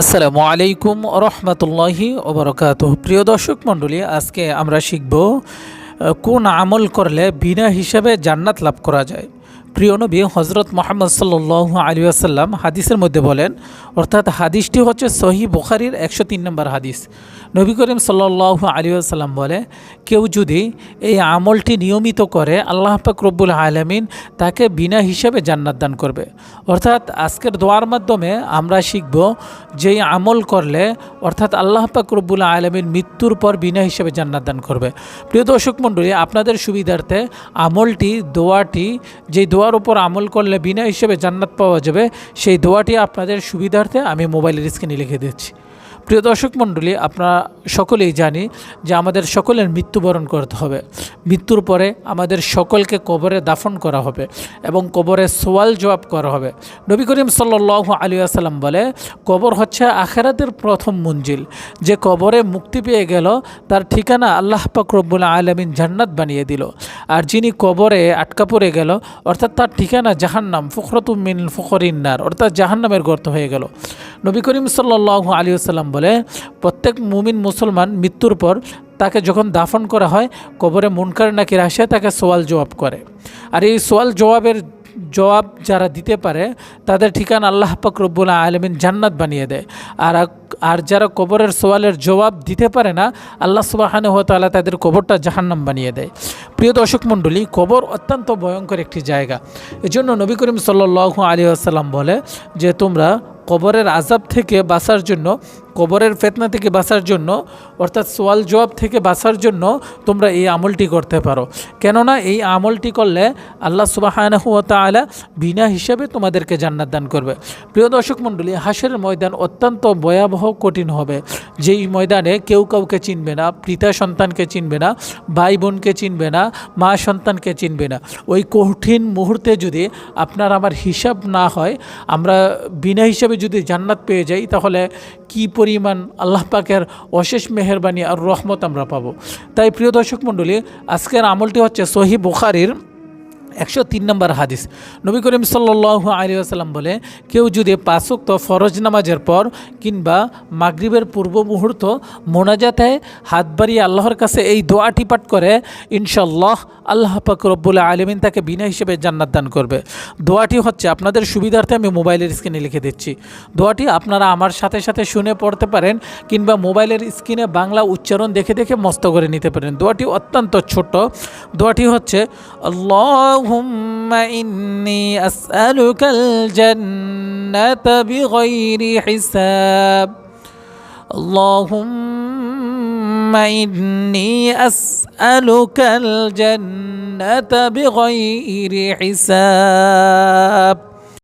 আসসালামু আলাইকুম রহমতুল্লাহি ওবরকাত প্রিয় দর্শক মণ্ডলী, আজকে আমরা শিখব কোন আমল করলে বিনা হিসাবে জান্নাত লাভ করা যায়। প্রিয় নবী হজরত মোহাম্মদ সাল্লু আলী আসাল্লাম হাদিসের মধ্যে বলেন, অর্থাৎ হাদিসটি হচ্ছে সহি বুখারির একশো তিন নম্বর হাদিস। নবী করিম সাল্লাহ আলী আসাল্লাম বলে, কেউ যদি এই আমলটি নিয়মিত করে, আল্লাহ পাক রব্বুল আলমিন তাকে বিনা হিসেবে জান্নাত দান করবে। অর্থাৎ আজকের দোয়ার মাধ্যমে আমরা শিখব যে আমল করলে, অর্থাৎ আল্লাহ পাক রব্বুল আলমিন মৃত্যুর পর বিনা হিসেবে জান্নাত দান করবে। প্রিয় দর্শক মণ্ডলী, আপনাদের সুবিধার্থে আমলটি, দোয়াটি, যেই দোয়ার উপর আমল করলে বিনা হিসেবে জান্নাত পাওয়া যাবে, সেই দোয়াটি আপনাদের সুবিধার্থে আমি মোবাইলের স্ক্রিনে লিখে দিচ্ছি। প্রিয় দর্শক মণ্ডলী, আপনারা সকলেই জানি যে আমাদের সকলের মৃত্যুবরণ করতে হবে। মৃত্যুর পরে আমাদের সকলকে কবরে দাফন করা হবে এবং কবরে সোয়াল জবাব করা হবে। নবী করিম সাল্লাহ আলী আসাল্লাম বলে, কবর হচ্ছে আখেরাতের প্রথম মঞ্জিল। যে কবরে মুক্তি পেয়ে গেল, তার ঠিকানা আল্লাহ পাক আলমিন জান্নাত বানিয়ে দিল। আর যিনি কবরে আটকা পড়ে গেল, অর্থাৎ তার ঠিকানা জাহান্নাম ফখরতুমিন ফখরিন্নার অর্থাৎ জাহান্নামের গর্ত হয়ে গেল। নবী করিম সাল্লাহ আলী বলে, প্রত্যেক মুমিন মুসলমান মৃত্যুর পর তাকে যখন দাফন করা হয়, কবরে মুনকার নাকির আসে তাকে সোয়াল জবাব করে। আর এই সোয়াল জবাবের জবাব যারা দিতে পারে, তাদের ঠিকানা আল্লাহ পাক রব্বুল আলমিন জান্নাত বানিয়ে দেয়। আর আর যারা কবরের সোয়ালের জবাব দিতে পারে না, আল্লাহ সুবাহানে তাআলা তাদের কবরটা জাহান্নাম বানিয়ে দেয়। প্রিয় দর্শক মণ্ডলী, কবর অত্যন্ত ভয়ঙ্কর একটি জায়গা। এজন্য নবী করিম সাল্লু আলী আসাল্লাম বলে যে, তোমরা কবরের আজাব থেকে বাঁচার জন্য কবরের ফেতনা থেকে বাঁচার জন্য, অর্থাৎ সোয়াল জবাব থেকে বাঁচার জন্য তোমরা এই আমলটি করতে পারো। কেননা এই আমলটি করলে আল্লাহ সুবাহানহুয়ালা বিনা হিসাবে তোমাদেরকে জান্নাত দান করবে। প্রিয় দর্শক মণ্ডলী হাসের ময়দান অত্যন্ত ভয়াবহ, কঠিন হবে। যেই ময়দানে কেউ কাউকে চিনবে না, পিতা সন্তানকে চিনবে না, ভাই বোনকে চিনবে না, মা সন্তানকে চিনবে না। ওই কঠিন মুহূর্তে যদি আপনার আমার হিসাব না হয়, আমরা বিনা হিসাবে যদি জান্নাত পেয়ে যাই, তাহলে কি পরিমাণ আল্লাহ পাকের অশেষ মেহরবানি আর রহমত আমরা পাবো। তাই প্রিয় দর্শক মণ্ডলী, আজকের আমলটি হচ্ছে সহি বুখারির একশো তিন নম্বর হাদিস। নবী করিম সাল্লাহ আলী আসাল্লাম বলে, কেউ যদি পাঁচক্ত ফরজ নামাজের পর কিংবা মাগরিবের পূর্ব মুহূর্ত মোনাজাতে হাত বাড়িয়ে আল্লাহর কাছে এই দোয়াটি পাঠ করে ইনশাল্লাহ আল্লাহ পাক রব্বুল আলমিন তাকে বিনা হিসেবে জান্নাত দান করবে। দোয়াটি হচ্ছে, আপনাদের সুবিধার্থে আমি মোবাইলের স্ক্রিনে লিখে দিচ্ছি। দোয়াটি আপনারা আমার সাথে সাথে শুনে পড়তে পারেন কিংবা মোবাইলের স্ক্রিনে বাংলা উচ্চারণ দেখে দেখে মস্ত করে নিতে পারেন। দোয়াটি অত্যন্ত ছোট দোয়াটি হচ্ছে اللهم إني أسألك الجنة بغير حساب. اللهم إني أسألك الجنة بغير حساب.